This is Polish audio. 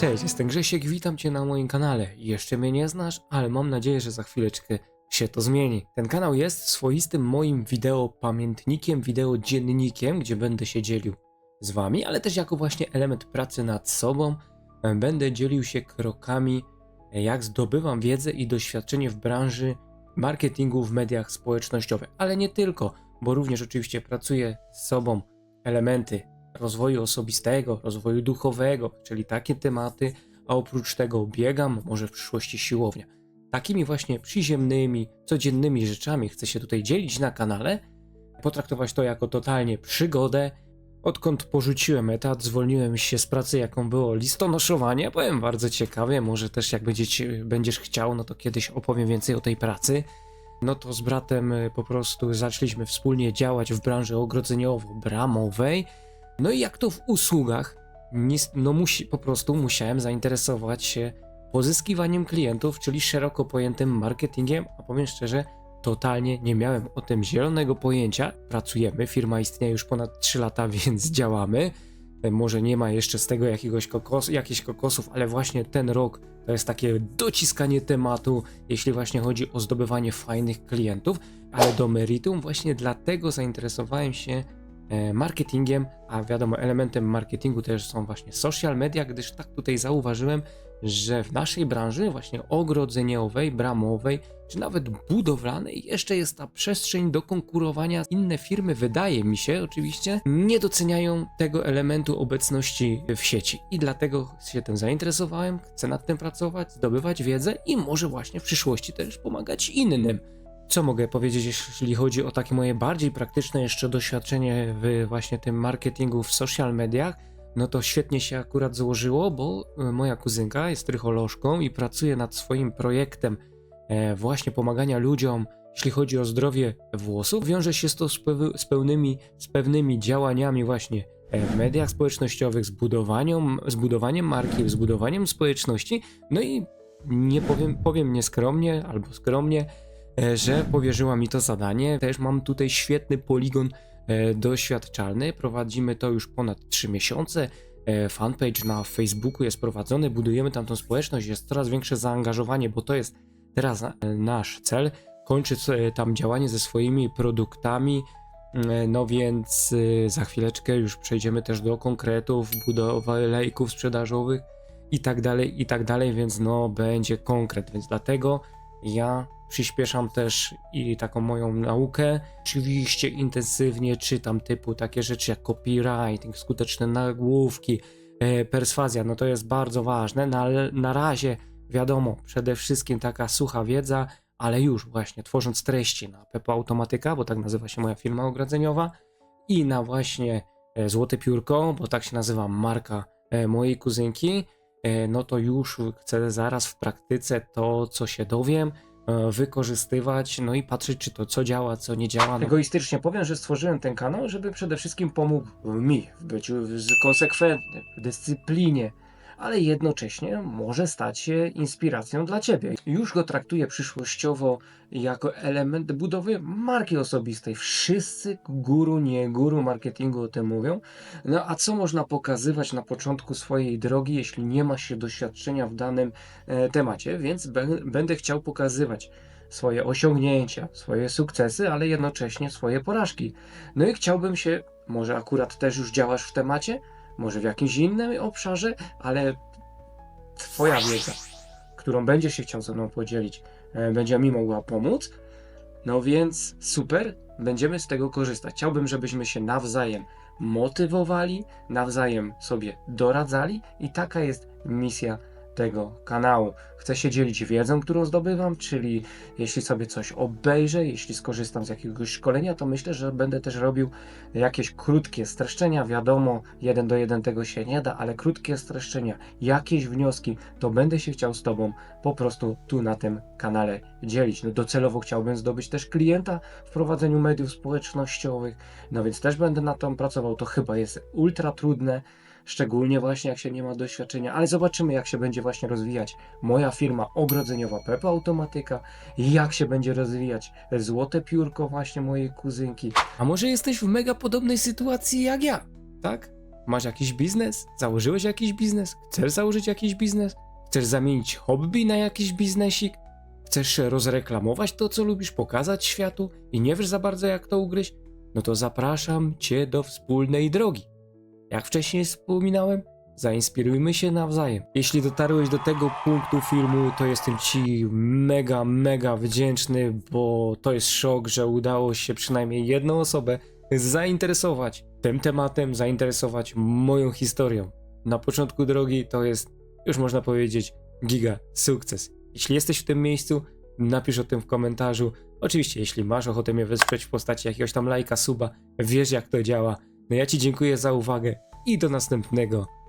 Cześć, jestem Grzesiek, witam Cię na moim kanale. Jeszcze mnie nie znasz, ale mam nadzieję, że za chwileczkę się to zmieni. Ten kanał jest swoistym moim wideo pamiętnikiem, wideo dziennikiem, gdzie będę się dzielił z Wami, ale też jako właśnie element pracy nad sobą e, będę dzielił się krokami, e, jak zdobywam wiedzę i doświadczenie w branży marketingu w mediach społecznościowych, ale nie tylko, bo również oczywiście pracuję z sobą elementy rozwoju osobistego, rozwoju duchowego, czyli takie tematy, a oprócz tego biegam, może w przyszłości siłownia. Takimi właśnie przyziemnymi, codziennymi rzeczami chcę się tutaj dzielić na kanale, potraktować to jako totalnie przygodę. Odkąd porzuciłem etat, zwolniłem się z pracy, jaką było listonoszowanie. Powiem bardzo ciekawie, może też jak będziesz chciał, no to kiedyś opowiem więcej o tej pracy. No to z bratem po prostu zaczęliśmy wspólnie działać w branży ogrodzeniowo-bramowej. No i jak to w usługach, no musi, po prostu musiałem zainteresować się pozyskiwaniem klientów, czyli szeroko pojętym marketingiem, a powiem szczerze, totalnie nie miałem o tym zielonego pojęcia. Pracujemy, firma istnieje już ponad 3 lata, więc działamy. E, Może nie ma jeszcze z tego jakiegoś kokos, jakichś kokosów, ale właśnie ten rok to jest takie dociskanie tematu, jeśli właśnie chodzi o zdobywanie fajnych klientów, ale do meritum właśnie dlatego zainteresowałem się e, marketingiem, a wiadomo, elementem marketingu też są właśnie social media, gdyż tak tutaj zauważyłem, że w naszej branży, właśnie ogrodzeniowej, bramowej, czy nawet budowlanej, jeszcze jest ta przestrzeń do konkurowania. Inne firmy, wydaje mi się oczywiście, nie doceniają tego elementu obecności w sieci. I dlatego się tym zainteresowałem, chcę nad tym pracować, zdobywać wiedzę i może właśnie w przyszłości też pomagać innym. Co mogę powiedzieć, jeśli chodzi o takie moje bardziej praktyczne jeszcze doświadczenie w właśnie tym marketingu w social mediach? No to świetnie się akurat złożyło, bo e, moja kuzynka jest trycholożką i pracuje nad swoim projektem e, właśnie pomagania ludziom, jeśli chodzi o zdrowie włosów. Wiąże się to z, pełnymi, z pewnymi działaniami właśnie e, w mediach społecznościowych, z z budowaniem marki, z budowaniem społeczności. No i nie powiem, powiem nieskromnie albo skromnie, że powierzyła mi to zadanie. Też mam tutaj świetny poligon e, doświadczalny. Prowadzimy to już ponad 3 miesiące. E, Fanpage na Facebooku jest prowadzony, budujemy tam tą społeczność, jest coraz większe zaangażowanie, bo to jest teraz e, nasz cel. Kończyć e, tam działanie ze swoimi produktami. E, No więc e, za chwileczkę już przejdziemy też do konkretów, budowy lejków sprzedażowych i tak dalej, i tak dalej, więc no będzie konkret, więc dlatego ja przyspieszam też i taką moją naukę. Oczywiście intensywnie czytam typu takie rzeczy jak copywriting, skuteczne nagłówki, e, perswazja, no to jest bardzo ważne, no ale na razie wiadomo, przede wszystkim taka sucha wiedza, ale już właśnie tworząc treści na Pepo Automatyka, bo tak nazywa się moja firma ogrodzeniowa i na właśnie e, Złote Piórko, bo tak się nazywa marka e, mojej kuzynki, no to już chcę zaraz w praktyce to, co się dowiem, e, wykorzystywać, no i patrzeć, czy to co działa, co nie działa. No. Egoistycznie powiem, że stworzyłem ten kanał, żeby przede wszystkim pomógł mi w byciu konsekwentnym, w dyscyplinie, ale jednocześnie może stać się inspiracją dla ciebie. Już go traktuję przyszłościowo jako element budowy marki osobistej. Wszyscy guru, nie guru marketingu o tym mówią. No a co można pokazywać na początku swojej drogi, jeśli nie ma się doświadczenia w danym e, temacie? Więc bę- będę chciał pokazywać swoje osiągnięcia, swoje sukcesy, ale jednocześnie swoje porażki. No i chciałbym się, może akurat też już działasz w temacie, może w jakimś innym obszarze, ale Twoja wiedza, którą będziesz się chciał ze mną podzielić, e, będzie mi mogła pomóc. No więc super, będziemy z tego korzystać. Chciałbym, żebyśmy się nawzajem motywowali, nawzajem sobie doradzali i taka jest misja tego kanału. Chcę się dzielić wiedzą, którą zdobywam, czyli jeśli sobie coś obejrzę, jeśli skorzystam z jakiegoś szkolenia, to myślę, że będę też robił jakieś krótkie streszczenia. Wiadomo, jeden do jeden tego się nie da, ale krótkie streszczenia, jakieś wnioski, to będę się chciał z Tobą po prostu tu na tym kanale dzielić. No docelowo chciałbym zdobyć też klienta w prowadzeniu mediów społecznościowych, no więc też będę nad tym pracował. To chyba jest ultra trudne, szczególnie właśnie jak się nie ma doświadczenia, ale zobaczymy jak się będzie właśnie rozwijać moja firma ogrodzeniowa Pepa Automatyka jak się będzie rozwijać złote piórko właśnie mojej kuzynki. A może jesteś w mega podobnej sytuacji jak ja, tak? Masz jakiś biznes? Założyłeś jakiś biznes? Chcesz założyć jakiś biznes? Chcesz zamienić hobby na jakiś biznesik? Chcesz rozreklamować to, co lubisz, pokazać światu i nie wiesz za bardzo, jak to ugryźć? No to zapraszam Cię do wspólnej drogi. Jak wcześniej wspominałem, zainspirujmy się nawzajem. Jeśli dotarłeś do tego punktu filmu, to jestem Ci mega, mega wdzięczny, bo to jest szok, że udało się przynajmniej jedną osobę zainteresować tym tematem, zainteresować moją historią. Na początku drogi to jest, już można powiedzieć, giga sukces. Jeśli jesteś w tym miejscu, napisz o tym w komentarzu. Oczywiście, jeśli masz ochotę mnie wesprzeć w postaci jakiegoś tam lajka, suba, wiesz jak to działa. No ja Ci dziękuję za uwagę i do następnego